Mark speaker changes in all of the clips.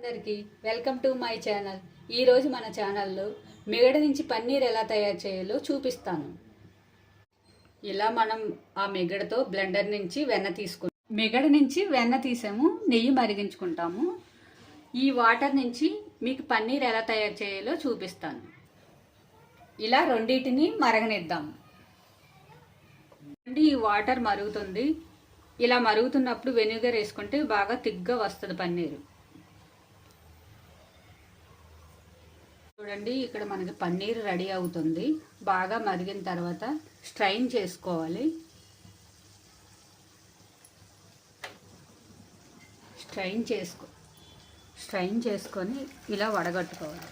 Speaker 1: అందరికీ welcome to my channel. ఈరోజు మన ఛానల్లో మిగడ నుంచి పన్నీర్ ఎలా తయారు చేయాలో చూపిస్తాను. ఇలా మనం ఆ మిగడతో బ్లెండర్ నుంచి వెన్న తీసుకు మిగడ నుంచి వెన్న తీసాము నెయ్యి మరిగించుకుంటాము. ఈ వాటర్ నుంచి మీకు పన్నీర్ ఎలా తయారు చేయాలో చూపిస్తాను. ఇలా రెండింటిని మరగనిద్దాము ఈ వాటర్ మరుగుతుంది. ఇలా మరుగుతున్నప్పుడు వెనిగర్ వేసుకుంటే బాగా తిగ్గా వస్తుంది పన్నీరు. చూడండి ఇక్కడ మనకి పన్నీర్ రెడీ అవుతుంది. బాగా మరిగిన తర్వాత స్ట్రైన్ చేసుకోవాలి. స్ట్రైన్ చేసుకో స్ట్రైన్ చేసుకొని ఇలా వడగట్టుకోవాలి.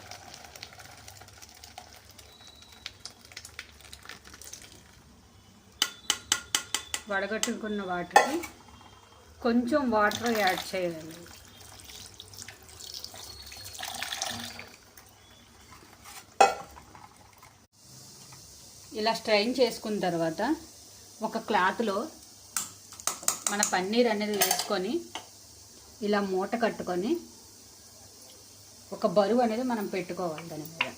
Speaker 1: వడగట్టుకున్న వాటర్కి కొంచెం వాటర్ యాడ్ చేయాలి. ఇలా స్ట్రైన్ చేసుకున్న తర్వాత ఒక క్లాత్లో మన పన్నీర్ అనేది వేసుకొని ఇలా మూట కట్టుకొని ఒక బరువు అనేది మనం పెట్టుకోవాలి దాని మీద.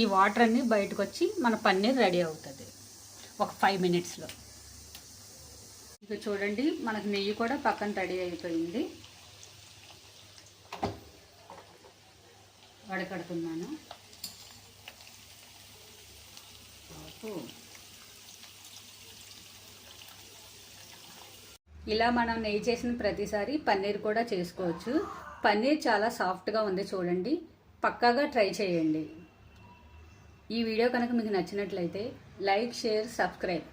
Speaker 1: ఈ వాటర్ అన్నీ బయటకు వచ్చి మన పన్నీర్ రెడీ అవుతుంది. ఒక ఫైవ్ మినిట్స్లో ఇక చూడండి మనకు నెయ్యి కూడా పక్కన రెడీ అయిపోయింది. వడకడుతున్నాను. ఇలా మనం నెయ్యి చేసిన ప్రతిసారి పన్నీర్ కూడా చేసుకోవచ్చు. పన్నీర్ చాలా సాఫ్ట్గా ఉంది చూడండి. పక్కాగా ట్రై చేయండి. ఈ వీడియో కనుక మీకు నచ్చినట్లయితే లైక్ షేర్ సబ్స్క్రైబ్.